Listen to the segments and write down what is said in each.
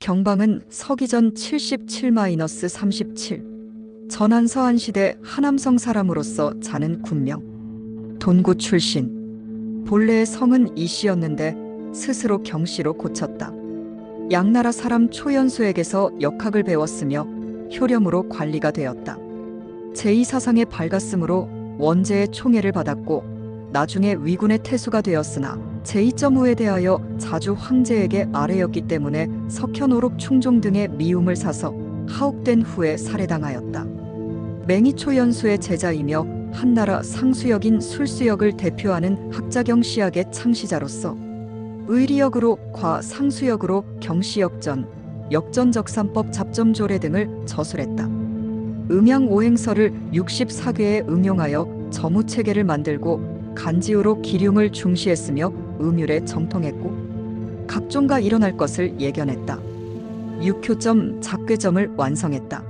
경방은 서기전 77-37 전한서한 시대 하남성 사람으로서 자는 군명 돈구 출신 본래의 성은 이씨였는데 스스로 경씨로 고쳤다. 양나라 사람 초연수에게서 역학을 배웠으며 효렴으로 관리가 되었다. 제2사상에 밝았으므로 원제의 총애를 받았고 나중에 위군의 태수가 되었으나 제2.5에 대하여 자주 황제에게 아래였기 때문에 석현오록 충종 등의 미움을 사서 하옥된 후에 살해당하였다. 맹이초 연수의 제자이며 한나라 상수역인 술수역을 대표하는 학자경 시학의 창시자로서 의리역으로 과 상수역으로 경시역전, 역전적산법 잡점조례 등을 저술했다. 음양오행설을 64괴에 응용하여 점우체계를 만들고 간지우로 기륭을 중시했으며 음율에 정통했고 각종가 일어날 것을 예견했다. 육효점 작괴점을 완성했다.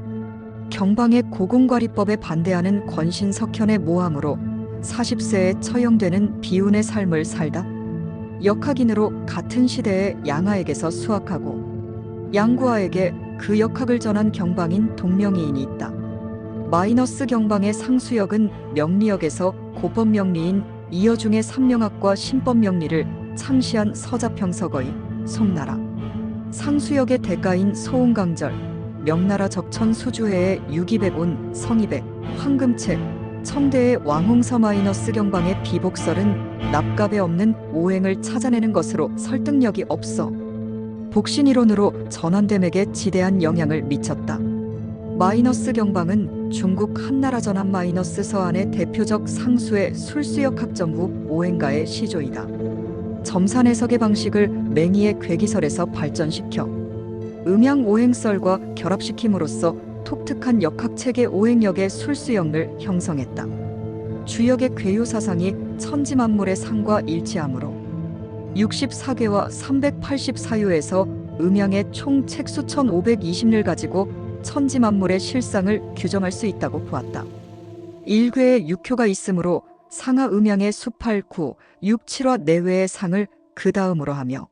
경방의 고공관리법에 반대하는 권신석현의 모함으로 40세에 처형되는 비운의 삶을 살다 역학인으로 같은 시대의 양하에게서 수학하고 양구하에게 그 역학을 전한 경방인 동명이인이 있다. 마이너스 경방의 상수역은 명리역에서 고법명리인 이어중의 삼명학과 신법명리를 창시한 서자평서거의 송나라 상수역의 대가인 소홍강절 명나라 적천 수주회의 유기백온 성이백 황금책 청대의 왕홍서 마이너스 경방의 비복설은 납갑에 없는 오행을 찾아내는 것으로 설득력이 없어 복신이론으로 전환됨에게 지대한 영향을 미쳤다. 마이너스 경방은 중국 한나라 전함 마이너스 서안의 대표적 상수의 술수역 학점 후 오행가의 시조이다. 점산 해석의 방식을 맹의의 괴기설에서 발전시켜 음양 오행설과 결합시킴으로써 독특한 역학체계 오행력의 술수역을 형성했다. 주역의 괴유 사상이 천지 만물의 상과 일치하므로 64개와 384유에서 음양의 총 책수 1520를 가지고 천지만물의 실상을 규정할 수 있다고 보았다. 1괴에 6효가 있으므로 상하 음양의 수팔 9, 6, 7화 내외의 상을 그 다음으로 하며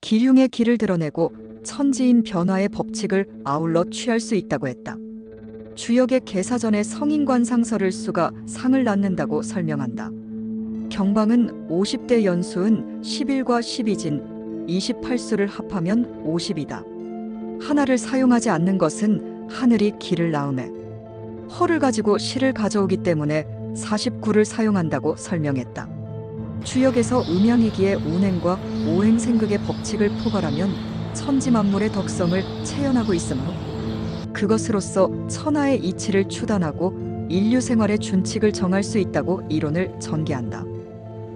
기륭의 길을 드러내고 천지인 변화의 법칙을 아울러 취할 수 있다고 했다. 주역의 개사전의 성인관 상설을 수가 상을 낳는다고 설명한다. 경방은 50대 연수은 11과 12진 28수를 합하면 50이다. 하나를 사용하지 않는 것은 하늘이 길을 낳음에 허를 가지고 실을 가져오기 때문에 49를 사용한다고 설명했다. 주역에서 음양이기에 운행과 오행생극의 법칙을 포괄하면 천지만물의 덕성을 체현하고 있으므로 그것으로서 천하의 이치를 추단하고 인류 생활의 준칙을 정할 수 있다고 이론을 전개한다.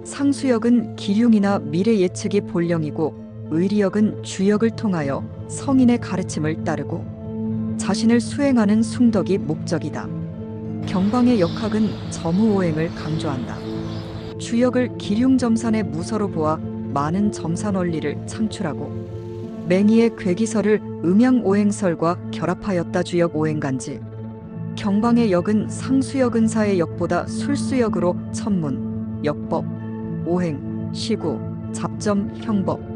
상수역은 기륭이나 미래 예측이 본령이고 의리역은 주역을 통하여 성인의 가르침을 따르고 자신을 수행하는 숭덕이 목적이다. 경방의 역학은 점우오행을 강조한다. 주역을 기륭점산의 무서로 보아 많은 점산 원리를 창출하고 맹의의 괴기설을 음양오행설과 결합하였다 주역 오행간지 경방의 역은 상수역은사의 역보다 술수역으로 천문, 역법, 오행, 시구, 잡점, 형법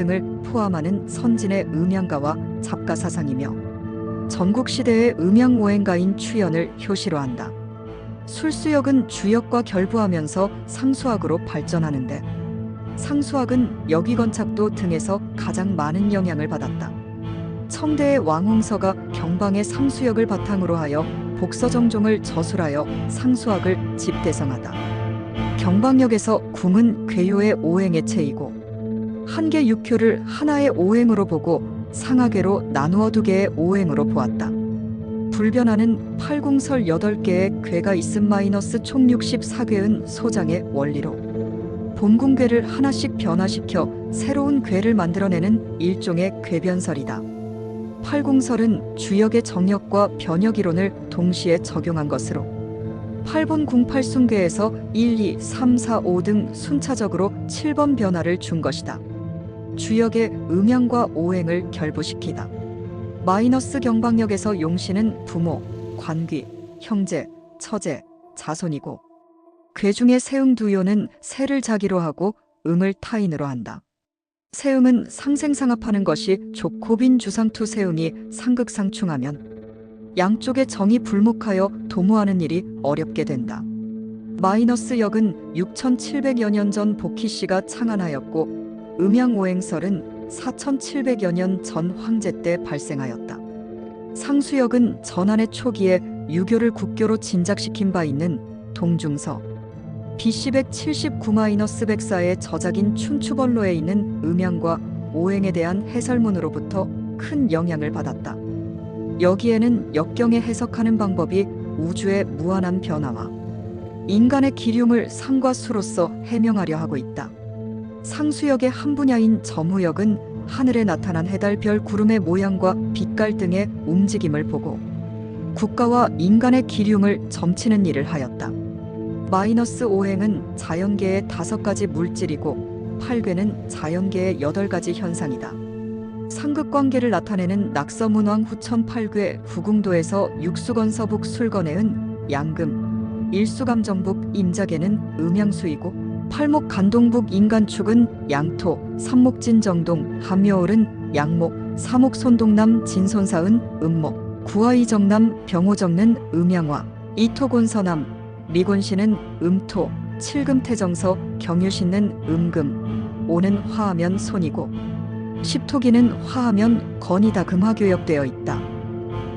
등을 포함하는 선진의 음양가와 잡가 사상이며 전국 시대의 음양 오행가인 추연을 효시로 한다. 술수역은 주역과 결부하면서 상수학으로 발전하는데 상수학은 여기건착도 등에서 가장 많은 영향을 받았다. 청대의 왕홍서가 경방의 상수역을 바탕으로 하여 복서정종을 저술하여 상수학을 집대성하다. 경방역에서 궁은 괴요의 오행의 체이고 한 개 육효를 하나의 오행으로 보고 상하계로 나누어 두 개의 오행으로 보았다. 불변하는 팔궁설 8개의 괴가 있음 마이너스 총 64괴은 소장의 원리로 본궁괴를 하나씩 변화시켜 새로운 괴를 만들어내는 일종의 괴변설이다. 팔궁설은 주역의 정역과 변역 이론을 동시에 적용한 것으로 8번 궁팔순괴에서 1, 2, 3, 4, 5 등 순차적으로 7번 변화를 준 것이다. 주역의 음양과 오행을 결부시키다. 마이너스 경방역에서 용신은 부모, 관귀, 형제, 처제, 자손이고 괴 중의 세응두요는 세를 자기로 하고 응을 타인으로 한다. 세흥은 상생상합하는 것이 조코빈 주상투 세흥이 상극상충하면 양쪽의 정이 불목하여 도모하는 일이 어렵게 된다. 마이너스 역은 6700여 년전 복희 씨가 창안하였고 음양오행설은 4700여 년 전 황제 때 발생하였다. 상수역은 전한의 초기에 유교를 국교로 진작시킨 바 있는 동중서 BC 179-104의 저작인 춘추벌로에 있는 음양과 오행에 대한 해설문으로부터 큰 영향을 받았다. 여기에는 역경에 해석하는 방법이 우주의 무한한 변화와 인간의 기륭을 상과 수로서 해명하려 하고 있다. 상수역의 한 분야인 점우역은 하늘에 나타난 해달별 구름의 모양과 빛깔 등의 움직임을 보고 국가와 인간의 기륭을 점치는 일을 하였다. 마이너스 오행은 자연계의 다섯 가지 물질이고 팔괘는 자연계의 여덟 가지 현상이다. 상극관계를 나타내는 낙서문왕 후천 팔괘 후궁도에서 육수건 서북 술건해은 양금, 일수감정북 임자계는 음양수이고 팔목 간동북 인간축은 양토, 삼목진 정동, 함여울은 양목, 사목 손동남 진손사은 음목, 구화이 정남 병호정는 음양화, 이토곤서남, 미곤씨는 음토, 칠금태정서, 경유신는 음금, 오는 화하면 손이고 십토기는 화하면 건이다 금화교역되어 있다.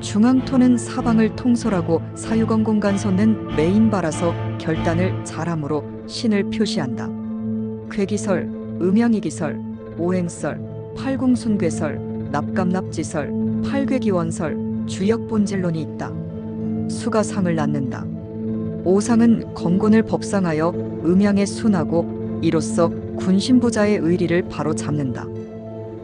중앙토는 사방을 통솔하고 사유건 공간소는 메인바라서 결단을 잘함으로 신을 표시한다. 괴기설, 음양이기설, 오행설, 팔궁순괴설, 납감납지설, 팔괴기원설, 주역본질론이 있다. 수가 상을 낳는다. 오상은 건곤을 법상하여 음양에 순하고 이로써 군신부자의 의리를 바로 잡는다.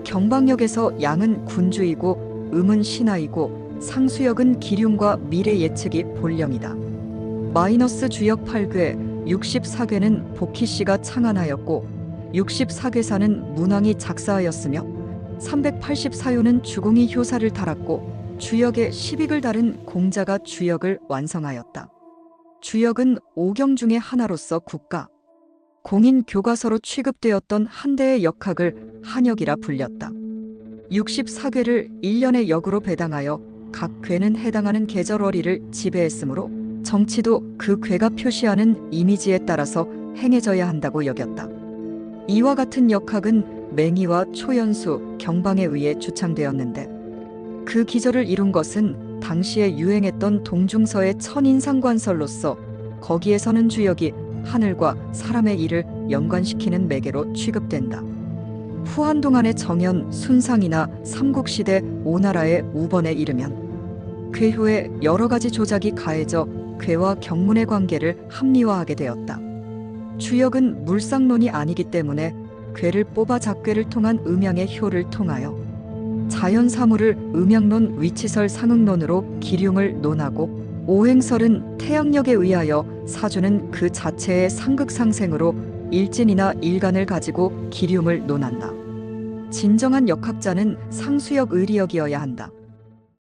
경방역에서 양은 군주이고 음은 신하이고 상수역은 기륭과 미래 예측이 본령이다. 마이너스 주역 8궤 64궤는 복희 씨가 창안하였고 64궤사는 문왕이 작사하였으며 384요는 주공이 효사를 달았고 주역의 10익을 다른 공자가 주역을 완성하였다. 주역은 오경 중의 하나로서 국가, 공인 교과서로 취급되었던 한 대의 역학을 한역이라 불렸다. 64궤를 1년의 역으로 배당하여 각 궤는 해당하는 계절월이를 지배했으므로 정치도 그 궤가 표시하는 이미지에 따라서 행해져야 한다고 여겼다. 이와 같은 역학은 맹의와 초연수, 경방에 의해 주창되었는데 그 기절을 이룬 것은 당시에 유행했던 동중서의 천인상관설로서 거기에 서는 주역이 하늘과 사람의 일을 연관시키는 매개로 취급된다. 후한 동안의 정연, 순상이나 삼국시대 오나라의 우번에 이르면 괴후에 여러 가지 조작이 가해져 괴와 경문의 관계를 합리화하게 되었다. 주역은 물상론이 아니기 때문에 괴를 뽑아 작괴를 통한 음양의 효를 통하여 자연 사물을 음양론 위치설 상응론으로 기륭을 논하고 오행설은 태양력에 의하여 사주는 그 자체의 상극상생으로 일진이나 일간을 가지고 기륭을 논한다. 진정한 역학자는 상수역 의리역이어야 한다.